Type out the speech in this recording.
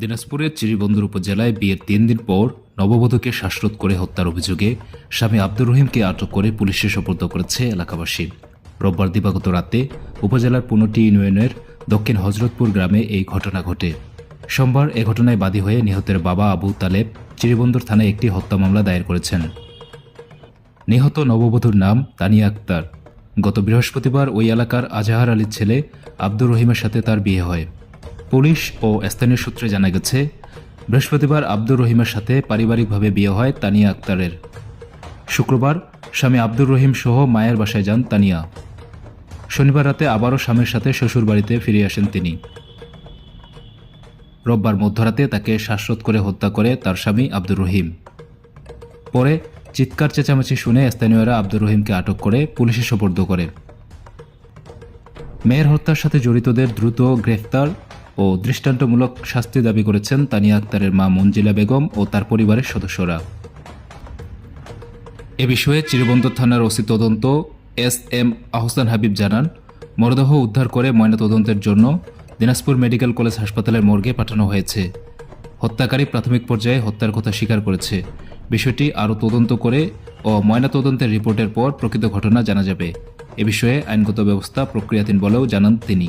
দিনাজপুরের চিরিবন্দর উপজেলায় বিয়ের তিন দিন পর নববধূকে শ্বাসরোধ করে হত্যার অভিযোগে স্বামী আব্দুর রহিমকে আটক করে পুলিশে সোপর্দ করেছে এলাকাবাসী। রোববার দিবাগত রাতে উপজেলার পনেরোটি ইউনিয়নের দক্ষিণ হজরতপুর গ্রামে এই ঘটনা ঘটে। সোমবার এ ঘটনায় বাদী হয়ে নিহতের বাবা আবু তালেব চিরিবন্দর থানায় একটি হত্যা মামলা দায়ের করেছেন। নিহত নববধূর নাম তানিয়া আক্তার। গত বৃহস্পতিবার ওই এলাকার আজাহার আলীর ছেলে আব্দুর রহিমের সাথে তার বিয়ে হয়। পুলিশ ও স্থানীয় সূত্রে জানা গেছে, বৃহস্পতিবার আব্দুর রহিমের সাথে পারিবারিকভাবে বিয়ে হয় তানিয়া আক্তারের। শুক্রবার স্বামী আব্দুর রহিম সহ মায়ের বাসায় যান তানিয়া। শনিবার রাতে আবারও স্বামীর সাথে শ্বশুরবাড়িতে ফিরে আসেন তিনি। রোববার মধ্যরাতে তাকে শ্বাসরোধ করে হত্যা করে তার স্বামী আব্দুর রহিম। পরে চিৎকার চেঁচামেচি শুনে স্থানীয়রা আব্দুর রহিমকে আটক করে পুলিশে সোপর্দ করে। মেয়ের হত্যার সাথে জড়িতদের দ্রুত গ্রেফতার ও দৃষ্টান্তমূলক শাস্তি দাবি করেছেন তানিয়া আক্তারের মা মঞ্জিলা বেগম ও তার পরিবারের সদস্যরা। এ বিষয়ে চিরবন্দর থানার ওসি তদন্ত, এস এম আহসান হাবিব জানান, মরদেহ উদ্ধার করে ময়নাতদন্তের জন্য দিনাজপুর মেডিকেল কলেজ হাসপাতালের মর্গে পাঠানো হয়েছে। হত্যাকারী প্রাথমিক পর্যায়ে হত্যার কথা স্বীকার করেছে। বিষয়টি আরও তদন্ত করে ও ময়নাতদন্তের রিপোর্টের পর প্রকৃত ঘটনা জানা যাবে। এ বিষয়ে আইনগত ব্যবস্থা প্রক্রিয়াধীন বলেও জানান তিনি।